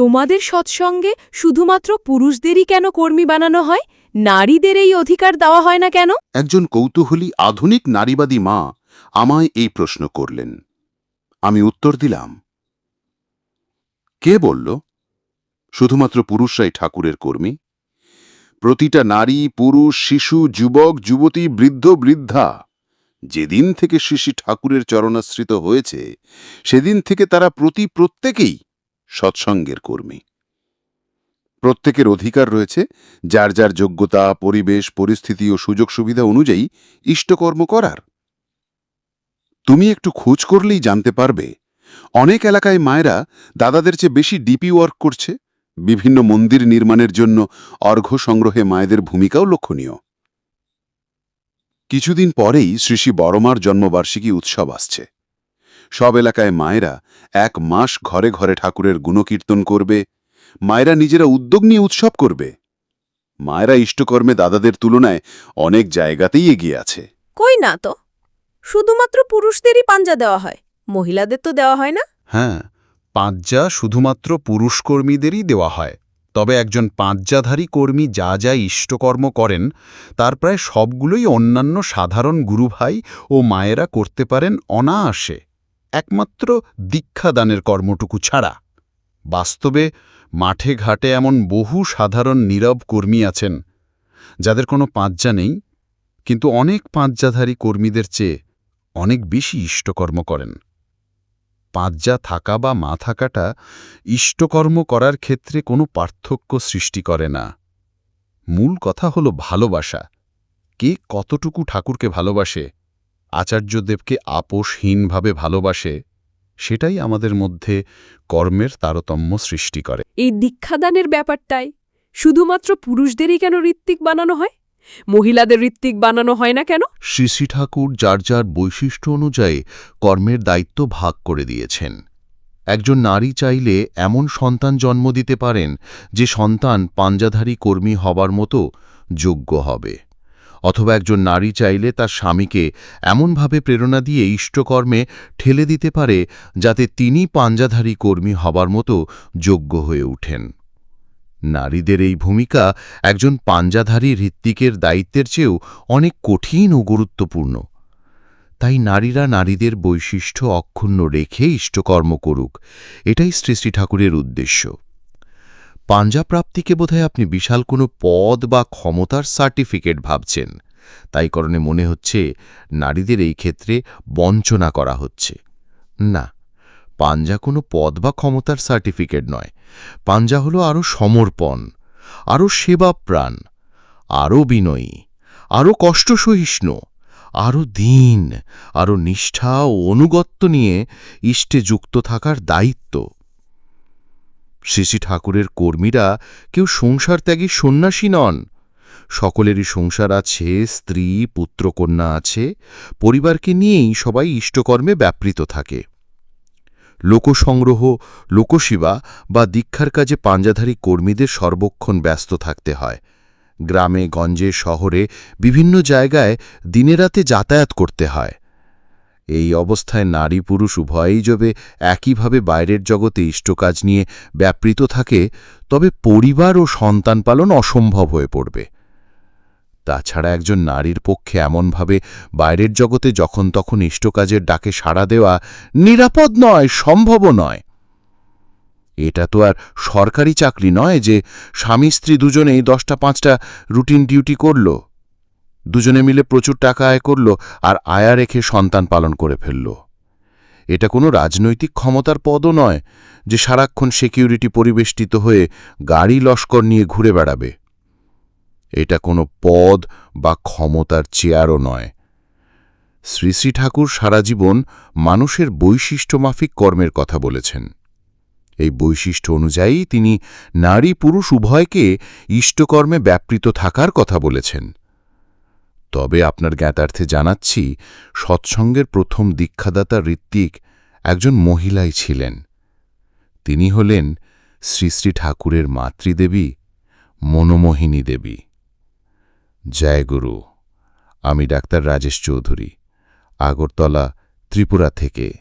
তোমাদের সৎসঙ্গে শুধুমাত্র পুরুষদেরই কেন কর্মী বানানো হয়? নারীদের এই অধিকার দেওয়া হয় না কেন? একজন কৌতূহলী আধুনিক নারীবাদী মা আমায় এই প্রশ্ন করলেন। আমি উত্তর দিলাম, কে বলল? শুধুমাত্র পুরুষরাই ঠাকুরের কর্মী? প্রতিটা নারী, পুরুষ, শিশু, যুবক, যুবতী, বৃদ্ধ, বৃদ্ধা, যেদিন থেকে শ্রী ঠাকুরের চরণাশ্রিত হয়েছে, সেদিন থেকে তারা প্রতি প্রত্যেকেই সৎসঙ্গের কর্মী। প্রত্যেকের অধিকার রয়েছে, যার যার যোগ্যতা, পরিবেশ, পরিস্থিতি ও সুযোগ সুবিধা অনুযায়ী ইষ্টকর্ম করার। তুমি একটু খোঁজ করলেই জানতে পারবে, অনেক এলাকায় মায়েরা দাদাদের চেয়ে বেশি ডিপি ওয়ার্ক করছে। বিভিন্ন মন্দির নির্মাণের জন্য অর্ঘ্য সংগ্রহে মায়েদের ভূমিকাও লক্ষণীয়। কিছুদিন পরেই শ্রী শ্রী বড়মার জন্মবার্ষিকী উৎসব আসছে। সব এলাকায় মায়েরা এক মাস ঘরে ঘরে ঠাকুরের গুণকীর্তন করবে মায়েরা নিজেরা উদ্যোগ নিয়ে উৎসব করবে। মায়েরা ইষ্টকর্মে দাদাদের তুলনায় অনেক জায়গাতেই এগিয়ে আছে। কই না তো? শুধুমাত্র পুরুষদেরই পাঞ্জা দেওয়া হয় মহিলাদের তো দেওয়া হয় না? হ্যাঁ পাঁজ্জা শুধুমাত্র পুরুষ কর্মীদেরই দেওয়া হয়। তবে একজন পাঁচজাধারী কর্মী যা যা ইষ্টকর্ম করেন তার প্রায় সবগুলোই অন্যান্য সাধারণ গুরুভাই ও মায়েরা করতে পারেন অনায়াসে। একমাত্র দীক্ষাদানের কর্মটুকু ছাড়া। বাস্তবে মাঠে ঘাটে এমন বহু সাধারণ নীরব কর্মী আছেন, যাদের কোনো পাঁজ্জা নেই, কিন্তু অনেক পাঁজ্জাধারী কর্মীদের চেয়ে অনেক বেশি ইষ্টকর্ম করেন। পাঁজ্জা থাকা বা মা থাকাটা ইষ্টকর্ম করার ক্ষেত্রে কোনো পার্থক্য সৃষ্টি করে না। মূল কথা হল ভালোবাসা। কে কতটুকু ঠাকুরকে ভালোবাসে আচার্যদেবকে আপোষহীনভাবে ভালোবাসে সেটাই আমাদের মধ্যে কর্মের তারতম্য সৃষ্টি করে। এই দীক্ষাদানের ব্যাপারটাই শুধুমাত্র পুরুষদেরই কেন ঋত্বিক বানানো হয়? মহিলাদের ঋত্বিক বানানো হয় না কেন? শ্রী শ্রী ঠাকুর যার যার বৈশিষ্ট্য অনুযায়ী কর্মের দায়িত্ব ভাগ করে দিয়েছেন। একজন নারী চাইলে এমন সন্তান জন্ম দিতে পারেন যে সন্তান পাঞ্জাধারী কর্মী হবার মতো যোগ্য হবে। অথবা একজন নারী চাইলে তার স্বামীকে এমনভাবে প্রেরণা দিয়ে ইষ্টকর্মে ঠেলে দিতে পারে যাতে তিনি পাঞ্জাধারী কর্মী হবার মতো যোগ্য হয়ে ওঠেন। নারীদের এই ভূমিকা একজন পাঞ্জাধারী হৃত্বিকের দায়িত্বের চেয়েও অনেক কঠিন ও গুরুত্বপূর্ণ। তাই নারীরা নারীদের বৈশিষ্ট্য অক্ষুণ্ণ রেখে ইষ্টকর্ম করুক, এটাই শ্রী শ্রী ঠাকুরের উদ্দেশ্য। পাঞ্জাপ্রাপ্তিকে বোধহয় আপনি বিশাল কোনো পদ বা ক্ষমতার সার্টিফিকেট ভাবছেন। তাই কারণে মনে হচ্ছে নারীদের এই ক্ষেত্রে বঞ্চনা করা হচ্ছে। না, পাঞ্জা কোনো পদ বা ক্ষমতার সার্টিফিকেট নয়। পাঞ্জা হলো আরও সমর্পণ, আরও সেবাপ্রাণ, আরও বিনয়ী, আরও কষ্টসহিষ্ণু, আরও দিন, আরও নিষ্ঠা ও অনুগত্য নিয়ে ইষ্টে যুক্ত থাকার দায়িত্ব। শ্রী ঠাকুরের কর্মীরা কেউ সংসার ত্যাগী সন্ন্যাসী নন। সকলেরই সংসার আছে, স্ত্রী পুত্রকন্যা আছে, পরিবারকে নিয়েই সবাই ইষ্টকর্মে ব্যাপৃত থাকে। লোকসংগ্রহ, লোকসেবা বা দীক্ষার কাজে পাঞ্জাধারী কর্মীদের সর্বক্ষণ ব্যস্ত থাকতে হয়। গ্রামে, গঞ্জে, শহরে, বিভিন্ন জায়গায় দিনেরাতে যাতায়াত করতে হয়। এই অবস্থায় নারী পুরুষ উভয়েই যবে একইভাবে বাইরের জগতে ইষ্টকাজ নিয়ে ব্যাপৃত থাকে, তবে পরিবার ও সন্তান পালন অসম্ভব হয়ে পড়বে। তাছাড়া একজন নারীর পক্ষে এমনভাবে বাইরের জগতে যখন তখন ইষ্টকাজের ডাকে সাড়া দেওয়া নিরাপদ নয়, সম্ভবও নয়। এটা তো আর সরকারি চাকরি নয় যে স্বামী স্ত্রী দুজনেই দশটা পাঁচটা রুটিন ডিউটি করল। দুজনে মিলে প্রচুর টাকা আয় করল আর আয়া রেখে সন্তান পালন করে ফেলল। এটা কোনো রাজনৈতিক ক্ষমতার পদও নয় যে সারাক্ষণ সিকিউরিটি পরিবেষ্টিত হয়ে গাড়ি লস্কর নিয়ে ঘুরে বেড়াবে। এটা কোনো পদ বা ক্ষমতার চেয়ারও নয়। শ্রী শ্রী ঠাকুর সারা জীবন মানুষের বৈশিষ্ট্যমাফিক কর্মের কথা বলেছেন। এই বৈশিষ্ট্য অনুযায়ী তিনি নারী পুরুষ উভয়কে ইষ্টকর্মে ব্যাপৃত থাকার কথা বলেছেন। তবে আপনার জ্ঞাতার্থে জানাচ্ছি, সৎসঙ্গের প্রথম দীক্ষাদাতা ঋত্বিক একজন মহিলাই ছিলেন। তিনি হলেন শ্রী শ্রী ঠাকুরের মাতৃদেবী, মনোমোহিনী দেবী। জয় গুরু, আমি ডাক্তার রাজেশ চৌধুরী, আগরতলা ত্রিপুরা থেকে।